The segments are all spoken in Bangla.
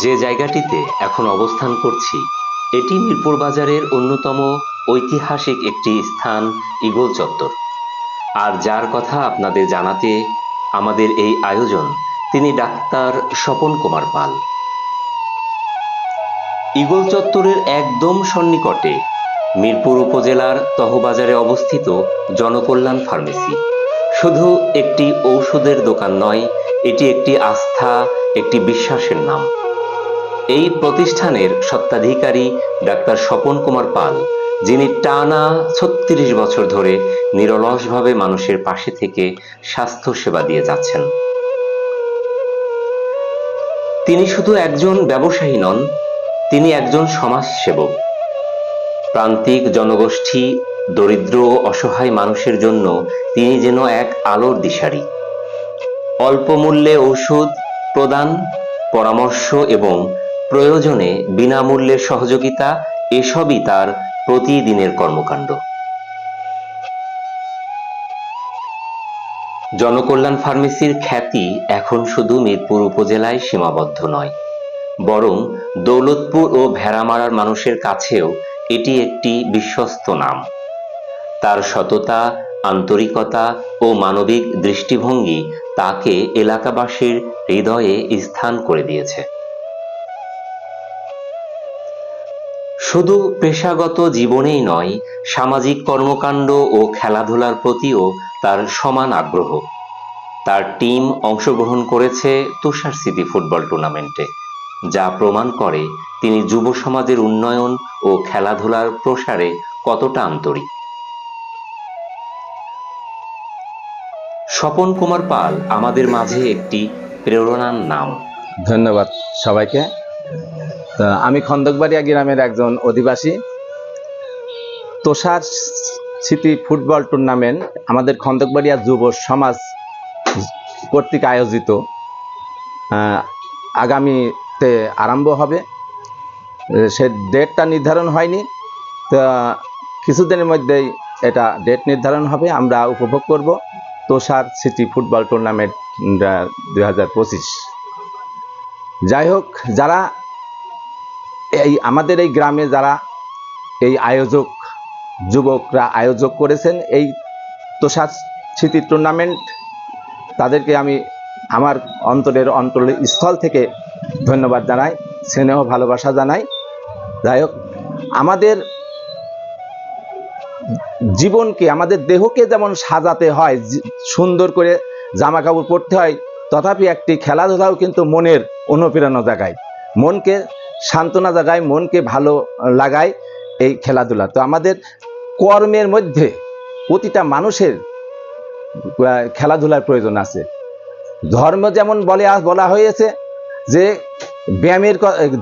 যে জায়গাটিতে এখন অবস্থান করছি, এটি মিরপুর বাজারের অন্যতম ঐতিহাসিক একটি স্থান ইগল চত্বর। আর যার কথা আপনাদের জানাতে আমাদের এই আয়োজন, তিনি ডাক্তার স্বপন কুমার পাল। ইগল চত্বরের একদম সন্নিকটে মিরপুর উপজেলার তহবাজারে অবস্থিত জনকল্যাণ ফার্মেসি। শুধু একটি ঔষধের দোকান নয়, এটি একটি আস্থা, একটি বিশ্বাসের নাম। এই প্রতিষ্ঠানের সত্ত্বাধিকারী ডাক্তার স্বপন কুমার পাল, যিনি টানা ছত্রিশ বছর ধরে নিরলসভাবে মানুষের পাশে থেকে স্বাস্থ্য সেবা দিয়ে যাচ্ছেন। তিনি শুধু একজন ব্যবসায়ী নন, তিনি একজন সমাজসেবক। প্রান্তিক জনগোষ্ঠী, দরিদ্র ও অসহায় মানুষের জন্য তিনি যেন এক আলোর দিশারি। অল্প মূল্যে ঔষধ প্রদান, পরামর্শ এবং প্রয়োজনে বিনামূল্যে সহযোগিতা এসবই তার প্রতিদিনের কর্মকাণ্ড। জনকল্যাণ ফার্মেসির খ্যাতি এখন শুধু মিরপুর উপজেলায় সীমাবদ্ধ নয়, বরং দৌলতপুর ও ভেড়ামারার মানুষের কাছেও এটি একটি বিশ্বস্ত নাম। তার সততা, আন্তরিকতা ও মানবিক দৃষ্টিভঙ্গি তাকে এলাকাবাসীর হৃদয়ে স্থান করে দিয়েছে। শুধু পেশাগত জীবনেই নয়, সামাজিক কর্মকাণ্ড ও খেলাধুলার প্রতিও তার সমান আগ্রহ। তার টিম অংশগ্রহণ করেছে তুষার স্মৃতি ফুটবল টুর্নামেন্টে, যা প্রমাণ করে তিনি যুব সমাজের উন্নয়ন ও খেলাধুলার প্রসারে কতটা আন্তরিক। স্বপন কুমার পাল, আমাদের মাঝে একটি প্রেরণার নাম। ধন্যবাদ সবাইকে। তো আমি খন্দকবাড়িয়া গ্রামের একজন অধিবাসী। তোষার স্মৃতি ফুটবল টুর্নামেন্ট আমাদের খন্দকবাড়িয়া যুব সমাজ কর্তৃক আয়োজিত। আগামীতে আরম্ভ হবে। সে ডেটটা নির্ধারণ হয়নি। তো কিছুদিনের মধ্যেই এটা ডেট নির্ধারণ হবে। আমরা উপভোগ করব তোষার সিটি ফুটবল টুর্নামেন্ট দুই হাজার পঁচিশ। যাই হোক, যারা এই আমাদের এই গ্রামে যারা এই আয়োজক যুবকরা আয়োজক করেছেন, এই তোষার স্মৃতি টুর্নামেন্ট তাদেরকে আমি আমার অন্তরের অন্তরের স্থল থেকে ধন্যবাদ জানাই, স্নেহ ভালোবাসা জানাই। যাই হোক, আমাদের জীবনকে, আমাদের দেহকে যেমন সাজাতে হয় সুন্দর করে জামা কাপড় পরতে হয়, তথাপি একটি খেলাধুলাও কিন্তু মনের অনুপ্রেরণা জাগায়। মনকে সান্ত্বনা জাগায় মনকে ভালো লাগায় এই খেলাধুলা। তো আমাদের কর্মের মধ্যে প্রতিটা মানুষের খেলাধুলার প্রয়োজন আছে। ধর্ম যেমন বলে বলা হয়েছে যে, ব্যায়ামের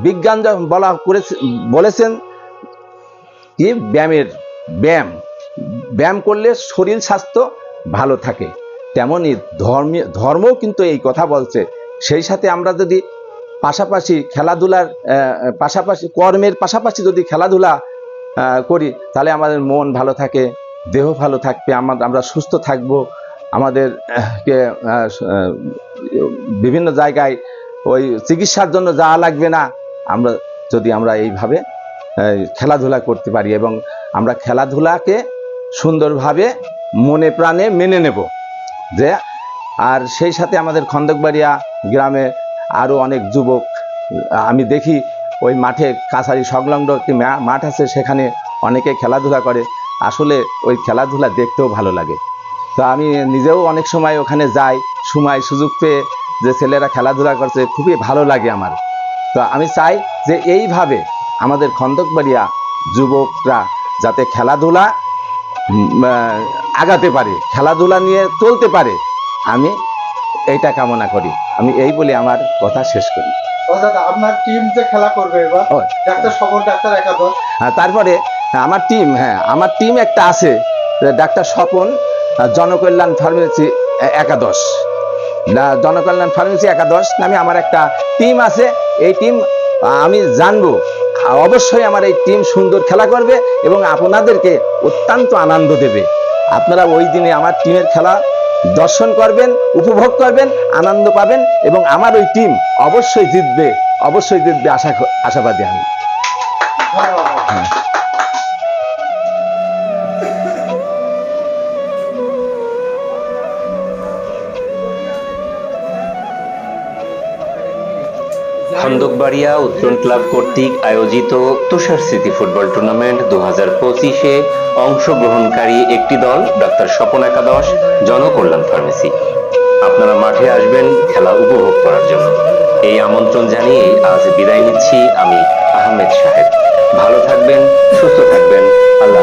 বিজ্ঞান বলা করেছে, বলেছেন কি, ব্যায়ামের, ব্যায়াম ব্যায়াম করলে শরীর স্বাস্থ্য ভালো থাকে। তেমনই ধর্মী, ধর্মও কিন্তু এই কথা বলছে। সেই সাথে আমরা যদি পাশাপাশি খেলাধুলার পাশাপাশি কর্মের পাশাপাশি যদি খেলাধুলা করি, তাহলে আমাদের মন ভালো থাকে, দেহ ভালো থাকবে আমরা সুস্থ থাকব। আমাদের বিভিন্ন জায়গায় ওই চিকিৎসার জন্য যাওয়া লাগবে না। আমরা যদি আমরা এইভাবে খেলাধুলা করতে পারি এবং আমরা খেলাধুলাকে সুন্দরভাবে মনে প্রাণে মেনে নেব। যে, আর সেই সাথে আমাদের খন্দকবাড়িয়া গ্রামে আরও অনেক যুবক, আমি দেখি ওই মাঠে কাছারি সংলগ্ন একটি মাঠ আছে, সেখানে অনেকে খেলাধুলা করে। আসলে ওই খেলাধুলা দেখতেও ভালো লাগে। তো আমি নিজেও অনেক সময় ওখানে যাই, সময় সুযোগ পেয়ে যে ছেলেরা খেলাধুলা করছে, খুবই ভালো লাগে আমার। তো আমি চাই যে এইভাবে আমাদের খন্দকবাড়িয়া যুবকরা যাতে খেলাধুলা আগাতে পারে, খেলাধুলা নিয়ে চলতে পারে। আমি এইটা কামনা করি। আমি এই বলে আমার কথা শেষ করি। আপনার টিম যে খেলা করবে এবার ডাক্তার সবর ডাক্তার একাদশ। আর তারপরে আমার টিম হ্যাঁ আমার টিম একটা আছে ডাক্তার স্বপন জনকল্যাণ ফার্মেসি একাদশ। না- জনকল্যাণ ফার্মেসি একাদশ নামে আমার একটা টিম আছে এই টিম আমি জানব অবশ্যই আমার এই টিম সুন্দর খেলা করবে এবং আপনাদেরকে অত্যন্ত আনন্দ দেবে। আপনারা ওই দিনে আমার টিমের খেলা দর্শন করবেন উপভোগ করবেন আনন্দ পাবেন এবং আমার ওই টিম অবশ্যই জিতবে অবশ্যই জিতবে আশা আশাবাদী আমি। খন্দকবাড়িয়া উত্তরণ ক্লাব কর্তৃক আয়োজিত তুষার স্মৃতি ফুটবল টুর্নামেন্ট দু হাজার পঁচিশে অংশগ্রহণকারী একটি দল, ডাক্তার স্বপন একাদশ, জনকল্যাণ ফার্মেসি। আপনারা মাঠে আসবেন খেলা উপভোগ করার জন্য। এই আমন্ত্রণ জানিয়ে আজ বিদায় নিচ্ছি আমি আহমেদ সাহেব। ভালো থাকবেন, সুস্থ থাকবেন। আল্লাহ